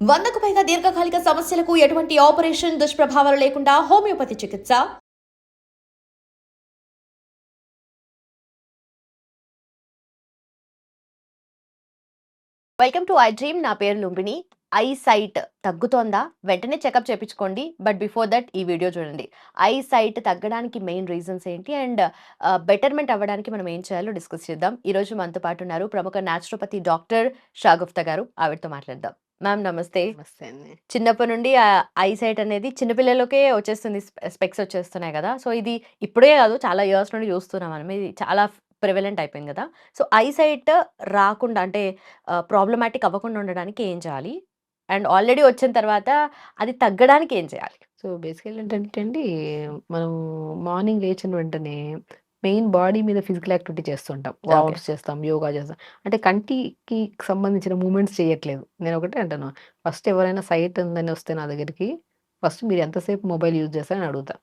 వందకు పైగా దీర్ఘకాలిక సమస్యలకు ఎటువంటి ఆపరేషన్ దుష్ప్రభావాలు లేకుండా హోమియోపతి చికిత్స. Welcome to iDream. నా పేరు లుంబిని ఐ సైట్ తగ్గుతోందా? వెంటనే చెకప్ చేయించుకోండి బట్ బిఫోర్ దట్ ఈ వీడియో చూడండి. ఐ సైట్ తగ్గడానికి మెయిన్ రీజన్స్ ఏంటి? అండ్ బెటర్మెంట్ అవ్వడానికి మనం ఏం చేయాలో డిస్కస్ చేద్దాం. ఈ రోజు మనతో పాటు ఉన్నారు ప్రముఖ న్యాచురోపతి డాక్టర్ షాగుఫ్తా గారు. ఆవిడతో మాట్లాడదాం. మ్యామ్ నమస్తే. నమస్తే అండి. చిన్నప్పటి నుండి ఐ సైట్ అనేది చిన్నపిల్లలకే వచ్చేస్తుంది. స్పెక్స్ వచ్చేస్తున్నాయి కదా. సో ఇది ఇప్పుడే కాదు చాలా ఇయర్స్ నుండి చూస్తున్నాం మనం. ఇది చాలా ప్రివలెంట్ అయిపోయింది కదా. సో ఐ సైట్ రాకుండా అంటే ప్రాబ్లమాటిక్ అవ్వకుండా ఉండడానికి ఏం చేయాలి? అండ్ ఆల్రెడీ వచ్చిన తర్వాత అది తగ్గడానికి ఏం చేయాలి? సో బేసికల్ ఏంటంటే అండి మనం మార్నింగ్ లేచిన వెంటనే మెయిన్ బాడీ మీద ఫిజికల్ యాక్టివిటీ చేస్తుంటాం. వార్మ్స్ చేస్తాం యోగా చేస్తాం. అంటే కంటికి సంబంధించిన మూమెంట్స్ చేయట్లేదు. నేను ఒకటే అంటాను. ఫస్ట్ ఎవరైనా సైట్ ఉందని వస్తే నా దగ్గరికి ఫస్ట్ మీరు ఎంతసేపు మొబైల్ యూజ్ చేస్తారని అడుగుతా.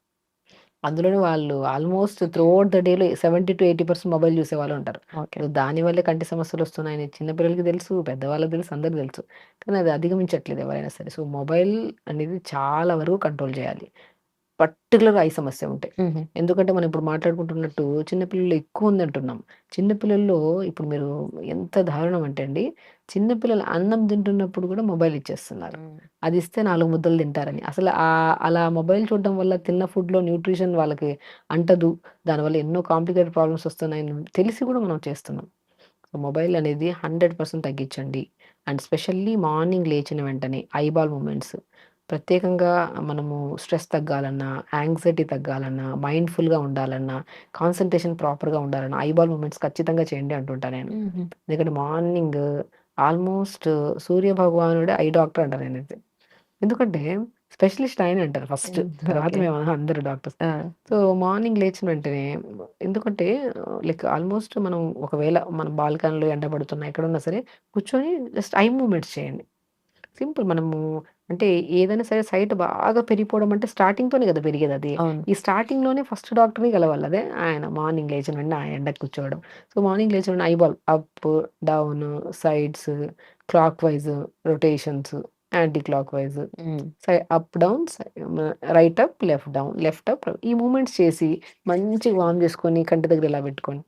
అందులోనే వాళ్ళు ఆల్మోస్ట్ త్రూ అవుట్ ద డేలో seventy to eighty percent mobile చూసే వాళ్ళు ఉంటారు. దానివల్లే కంటి సమస్యలు వస్తున్నాయని చిన్నపిల్లలకి తెలుసు పెద్దవాళ్ళకి తెలుసు అందరికి తెలుసు. కానీ అది అధిగమించట్లేదు ఎవరైనా సరే. సో మొబైల్ అనేది చాలా వరకు కంట్రోల్ చేయాలి. పర్టికులర్ ఐ సమస్య ఉంటాయి. ఎందుకంటే మనం ఇప్పుడు మాట్లాడుకుంటున్నట్టు చిన్నపిల్లలు ఎక్కువ ఉంది అంటున్నాం చిన్నపిల్లల్లో ఇప్పుడు మీరు ఎంత దారుణం అంటే అండి చిన్నపిల్లలు అన్నం తింటున్నప్పుడు కూడా మొబైల్ ఇచ్చేస్తున్నారు. అది ఇస్తే నాలుగు ముద్దలు తింటారని. అసలు ఆ అలా మొబైల్ చూడడం వల్ల తిన్న ఫుడ్లో న్యూట్రిషన్ వాళ్ళకి అంటదు. దానివల్ల ఎన్నో కాంప్లికేటెడ్ ప్రాబ్లమ్స్ వస్తున్నాయని తెలిసి కూడా మనం చేస్తున్నాం. మొబైల్ అనేది హండ్రెడ్ పర్సెంట్ తగ్గించండి. అండ్ స్పెషల్లీ మార్నింగ్ లేచిన వెంటనే ఐబాల్ మూమెంట్స్. ప్రత్యేకంగా మనము స్ట్రెస్ తగ్గాలన్నా యాంగ్జైటీ తగ్గాలన్నా మైండ్ఫుల్గా ఉండాలన్నా కాన్సన్ట్రేషన్ ప్రాపర్గా ఉండాలన్నా ఐబాల్ మూమెంట్స్ ఖచ్చితంగా చేయండి అంటుంటా నేను. ఎందుకంటే మార్నింగ్ ఆల్మోస్ట్ సూర్య భగవానుడే ఐ డాక్టర్ అంటారు నేనైతే. ఎందుకంటే స్పెషలిస్ట్ ఆయన అంటారు ఫస్ట్. తర్వాత. మేము అందరు డాక్టర్స్. సో మార్నింగ్ లేచిన వెంటనే ఎందుకంటే లైక్ ఆల్మోస్ట్ మనం ఒకవేళ మన బాల్కనీలో ఎండబడుతున్నా ఎక్కడున్నా సరే కూర్చొని జస్ట్ ఐ మూమెంట్స్ చేయండి. సింపుల్ మనము అంటే ఏదైనా సరే సైట్ బాగా పెరిగిపోవడం అంటే starting తోనే కదా పెరిగేది అది. అవును. ఈ starting లోనే ఫస్ట్ డాక్టర్ని కలవాలి. అదే ఆయన మార్నింగ్ లేచిన వెంటనే ఆయన ఎండకు కూర్చోవడం. సో మార్నింగ్ లేచిన వెంటనే eyeball up down sides clockwise rotations anticlockwise side up down right up left down left up ఈ మూమెంట్స్ చేసి మంచిగా వార్మ్ చేసుకొని కంటి దగ్గర ఇలా పెట్టుకొని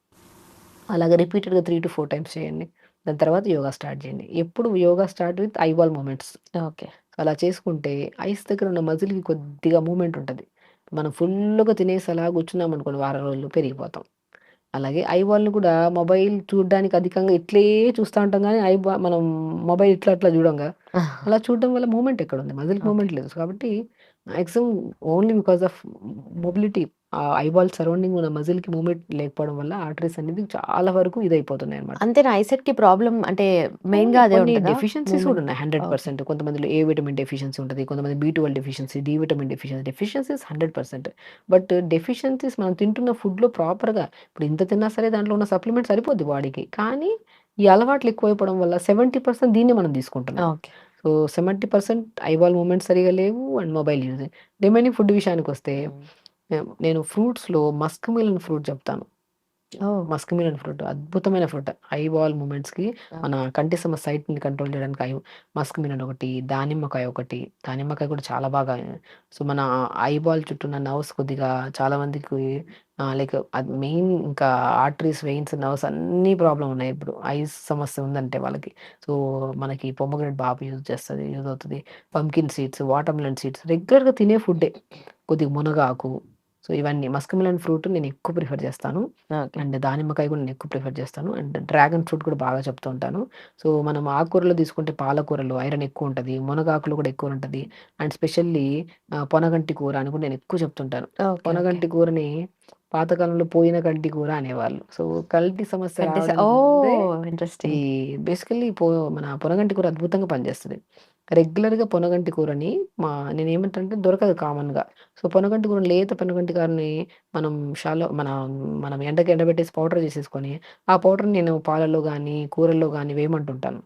అలాగే రిపీటెడ్గా త్రీ టు ఫోర్ టైమ్స్ చేయండి. దాని తర్వాత యోగా స్టార్ట్ చేయండి. ఎప్పుడు yoga start with eyeball movements okay. అలా చేసుకుంటే ఐస్ దగ్గర ఉన్న మజిల్కి కొద్దిగా మూమెంట్ ఉంటుంది. మనం ఫుల్గా తినేసి అలా కూర్చున్నాం అనుకోండి వారం రోజులు పెరిగిపోతాం. అలాగే ఐబాల్ని కూడా మొబైల్ చూడడానికి అధికంగా ఇట్లే చూస్తూ ఉంటాం కానీ ఐబా మనం మొబైల్ ఇట్లా అట్లా చూడంగా అలా చూడడం వల్ల మూమెంట్ ఎక్కడ ఉంది మజిల్. మూమెంట్ లేదు. కాబట్టి maximum only because of mobility ఆ ఐబాల్ సరౌండింగ్ ఉన్న మజిల్కి మూమెంట్ లేకపోవడం వల్ల ఆర్టరీస్ అనేది చాలా వరకు ఇదైపోతున్నాయి అనమాట అంతేనా ఐసెట్కి ప్రాబ్లం అంటే మెయిన్గా అదే డెఫిషియన్సీస్ కూడా. ఉన్నాయి హండ్రెడ్ పర్సెంట్ కొంతమందిలో ఏ విటమిన్ డెఫిషియన్సీ ఉంటుంది కొంతమంది B twelve deficiency D vitamin deficiency deficiencies hundred percent but deficiencies మనం తింటున్న ఫుడ్లో ప్రాపర్గా ఇప్పుడు ఇంత తిన్నా సరే దాంట్లో ఉన్న సప్లిమెంట్ సరిపోద్ది బాడీకి కానీ ఈ అలవాట్లు ఎక్కువైపోవడం వల్ల సెవెంటీ పర్సెంట్ దీన్ని మనం తీసుకుంటున్నాం. So seventy percent eyeball movements సరిగా లేవు and mobile use remaining food విషయానికి వస్తే నేను ఫ్రూట్స్లో మస్క్ మిలన్ ఫ్రూట్ చెప్తాను. మస్క్ మిలన్ ఫ్రూట్ అద్భుతమైన ఫ్రూట్. ఐబాల్ మూమెంట్స్కి మన కంటి సమ సైట్ని కంట్రోల్ చేయడానికి ఐ మస్క్ మిలన్ ఒకటి దానిమ్మకాయ ఒకటి. దానిమ్మకాయ కూడా చాలా బాగా సో మన ఐబాల్ చుట్టూ ఉన్న నర్వ్స్ కొద్దిగా చాలా మందికి లైక్ అది మెయిన్ ఇంకా ఆర్టరీస్ వెయిన్స్ నర్వ్స్ అన్ని ప్రాబ్లం ఉన్నాయి ఇప్పుడు. ఐస్ సమస్య ఉందంటే వాళ్ళకి. సో మనకి పొమ్మగ్రెట్ బాగా యూజ్ చేస్తుంది యూజ్ అవుతుంది. Pumpkin seeds watermelon seeds రెగ్యులర్గా తినే ఫుడ్డే. కొద్దిగా మునగాకు సో ఇవన్నీ మస్క్ మిలన్ ఫ్రూట్ నేను ఎక్కువ ప్రిఫర్ చేస్తాను. అండ్ దానిమ్మకాయ కూడా నేను ఎక్కువ ప్రిఫర్ చేస్తాను. అండ్ డ్రాగన్ ఫ్రూట్ కూడా బాగా చెప్తూ ఉంటాను. సో మనం ఆకుకూరలో తీసుకుంటే పాలకూరలో ఐరన్ ఎక్కువ ఉంటుంది మునగాకులు కూడా ఎక్కువ ఉంటుంది. అండ్ స్పెషల్లీ పొనగంటి కూర అని కూడా నేను ఎక్కువ చెప్తుంటాను. పొనగంటి కూరని పాతకాలంలో పోయిన కంటి కూర అనేవాళ్ళు. సో కల్టి సమస్య ఇంట్రెస్టింగ్. బేసికల్లీ పో మన పొనగంటి కూర అద్భుతంగా పనిచేస్తుంది. రెగ్యులర్గా పొనగంటి కూరని మా నేను ఏమంటే దొరకదు కామన్గా. సో పొనగంటి కూర లేత పొనగంటి కూరని మనం షాలో మన మనం ఎండకి ఎండబెట్టేసి పౌడర్ చేసేసుకొని ఆ పౌడర్ని నేను పాలలో కానీ కూరల్లో కానీ వేయమంటుంటాను.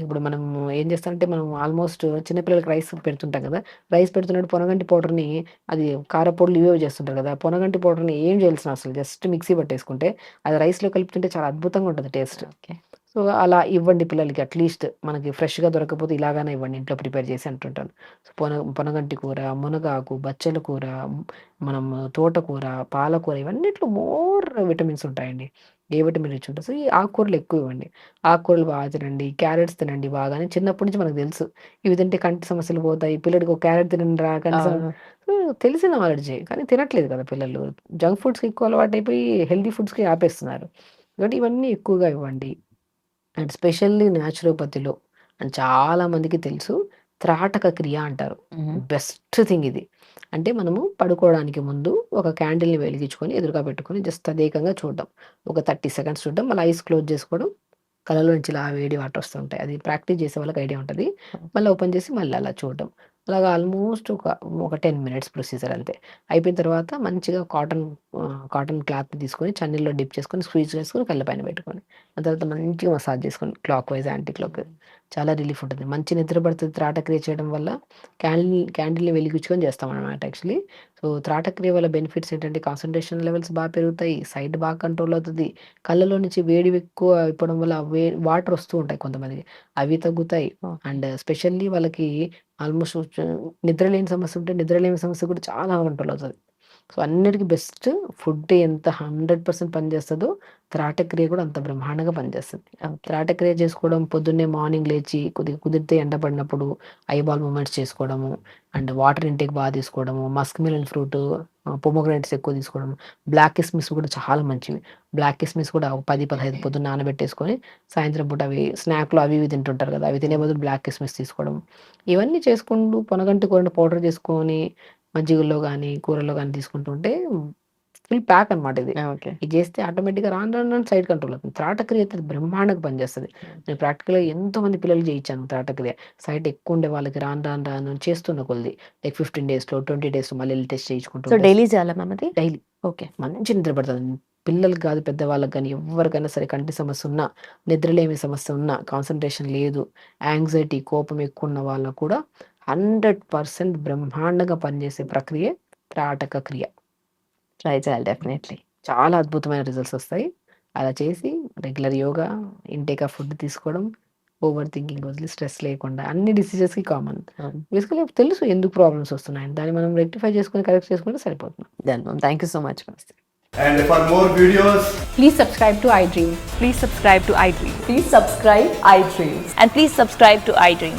ఇప్పుడు మనం ఏం చేస్తామంటే మనం ఆల్మోస్ట్ చిన్నపిల్లలకి రైస్ పెడుతుంటాం కదా రైస్ పెడుతున్నట్టు పొనగంటి పౌడర్ని అది కారపొడులు ఇవే చేస్తుంటారు కదా పొనగంటి పౌడర్ని ఏం చేయాల్సిన అసలు జస్ట్ మిక్సీ పట్టేసుకుంటే అది రైస్లో కలుపుతుంటే చాలా అద్భుతంగా ఉంటుంది టేస్ట్. ఓకే. సో అలా ఇవ్వండి పిల్లలకి అట్లీస్ట్ మనకి ఫ్రెష్గా దొరకకపోతే ఇలాగానే ఇవ్వండి ఇంట్లో ప్రిపేర్ చేసి అంటుంటాను. సో పొన పొనగంటి కూర మునగాకు బచ్చల కూర మనం తోటకూర పాలకూర ఇవన్నిట్లో మోర్ విటమిన్స్ ఉంటాయండి. ఏ విటమిన్ రిచ్ ఉంటుంది. సో ఈ ఆకుకూరలు ఎక్కువ ఇవ్వండి. ఆకుకూరలు బాగా తినండి క్యారెట్స్ తినండి బాగానే. చిన్నప్పటి నుంచి మనకు తెలుసు. ఇవి తింటే కంటి సమస్యలు పోతాయి పిల్లడికి ఒక క్యారెట్ తినండి రా కంటి తెలిసిన నాలెడ్జే కానీ తినట్లేదు కదా పిల్లలు. జంక్ ఫుడ్స్కి ఎక్కువ అలవాటు అయిపోయి హెల్తీ ఫుడ్స్కి ఆపేస్తున్నారు. కాబట్టి ఇవన్నీ ఎక్కువగా ఇవ్వండి. అండ్ స్పెషల్లీ న్యాచురోపతిలో అండ్ చాలా మందికి తెలుసు త్రాటక క్రియ అంటారు. బెస్ట్ థింగ్ ఇది. అంటే మనము పడుకోవడానికి ముందు ఒక క్యాండిల్ని వెలిగించుకొని ఎదురుగా పెట్టుకొని జస్ట్ తదేకంగా చూడడం. ఒక థర్టీ సెకండ్స్ చూడడం. మళ్ళీ ఐస్ క్లోజ్ చేసుకోవడం. కళ్ళలో నుంచి ఇలా వేడి వాటర్ వస్తుంటాయి. అది ప్రాక్టీస్ చేసే వాళ్ళకి ఐడియా ఉంటుంది. మళ్ళీ ఓపెన్ చేసి మళ్ళీ అలా చూడడం. అలాగా ఆల్మోస్ట్ ఒక ఒక టెన్ మినిట్స్ ప్రొసీజర్ అంతే. అయిపోయిన తర్వాత మంచిగా కాటన్ కాటన్ క్లాత్ తీసుకొని చన్నీల్లో డిప్ చేసుకొని స్క్వీజ్ చేసుకొని కళ్ళ పైన పెట్టుకొని ఆ తర్వాత మంచిగా మసాజ్ చేసుకొని క్లాక్ వైజ్ యాంటీ క్లాక్ చాలా రిలీఫ్ ఉంటుంది. మంచి నిద్ర పడుతుంది త్రాటక్రియ చేయడం వల్ల క్యాండిల్ క్యాండిల్ని వెలిగించుకొని చేస్తాం అనమాట యాక్చువల్లీ. సో త్రాటక్రియ వల్ల బెనిఫిట్స్ ఏంటంటే కాన్సన్ట్రేషన్ లెవెల్స్ బాగా పెరుగుతాయి సైట్ బాగా కంట్రోల్ అవుతుంది. కళ్ళలో నుంచి వేడి ఎక్కువ అయిపోవడం వల్ల వే వాటర్ వస్తూ ఉంటాయి కొంతమందికి. అవి తగ్గుతాయి. అండ్ స్పెషల్లీ వాళ్ళకి ఆల్మోస్ట్ నిద్ర లేని సమస్య ఉంటే నిద్ర లేని సమస్య కూడా చాలా కంట్రోల్ అవుతుంది. సో అన్నిటికీ బెస్ట్ ఫుడ్ ఎంత హండ్రెడ్ పర్సెంట్ పనిచేస్తుందో త్రాటక్రియ కూడా అంత బ్రహ్మాండంగా పనిచేస్తుంది. త్రాటక్రియ చేసుకోవడం పొద్దున్నే మార్నింగ్ లేచి కొద్దిగా కుదిరితే ఎండ పడినప్పుడు ఐబాల్ మూమెంట్స్ చేసుకోవడము అండ్ వాటర్ ఇంటేక్ బాగా తీసుకోవడము మస్క్ మిలన్ ఫ్రూట్ పొమోగ్రైట్స్ ఎక్కువ తీసుకోవడం బ్లాక్ కిస్మిస్ కూడా చాలా మంచివి. బ్లాక్ కిస్మిస్ కూడా ఒక పది పదహైదు పొద్దున్న నానబెట్టేసుకొని సాయంత్రం పూట అవి స్నాక్లు అవి ఇవి తింటుంటారు కదా అవి తినే బదులు బ్లాక్ కిస్మిస్ తీసుకోవడం. ఇవన్నీ చేసుకుంటూ పొనగంటి కూరని పౌడర్ చేసుకొని మజ్జిగల్లో కానీ కూరల్లో కానీ తీసుకుంటుంటే ఫుల్ ప్యాక్ అన్నమాట ఇది. ఇది చేస్తే ఆటోమేటిక్గా రాను రాను రాను సైడ్ కంట్రోల్ అవుతుంది. త్రాటక్రియ అయితే బ్రహ్మాండంగా పనిచేస్తుంది. నేను ప్రాక్టికల్గా ఎంతో మంది పిల్లలు చేయించాను త్రాటక్రియ. సైట్ ఎక్కువ ఉండే వాళ్ళకి రాను రాను రాను చేస్తున్న కొద్ది లైక్ ఫిఫ్టీన్ డేస్లో ట్వంటీ డేస్లో మళ్ళీ వెళ్ళి టెస్ట్ చేయించుకుంటూ డైలీ చేయాలా మ్యామ్ అది? డైలీ. ఓకే. మంచి నిద్ర పడుతుంది. పిల్లలకి కాదు పెద్దవాళ్ళకి కానీ ఎవరికైనా సరే కంటి సమస్య ఉన్నా నిద్రలేమి సమస్య ఉన్నా కాన్సన్ట్రేషన్ లేదు యాంగ్జైటీ కోపం ఎక్కువ ఉన్న వాళ్ళకు కూడా హండ్రెడ్ పర్సెంట్ బ్రహ్మాండంగా పనిచేసే ప్రక్రియ త్రాటక క్రియ. ట్రై చేయాలి డెఫినెట్లీ చాలా అద్భుతమైన రిజల్ట్స్ వస్తాయి. అలా చేసి regular yoga intake of food తీసుకోవడం ఓవర్ థింకింగ్ వదిలి స్ట్రెస్ లేకుండా అన్ని డిసీజెస్కి కామన్ బేసికలీ తెలుసు ఎందుకు ప్రాబ్లమ్స్ వస్తున్నాయని. దాన్ని మనం రెక్టిఫై చేసుకొని కరెక్ట్ చేసుకుంటే ma'am thank you so much And for more videos, Please subscribe to iDream. Please subscribe to iDream. Please subscribe iDreams And please subscribe to iDream.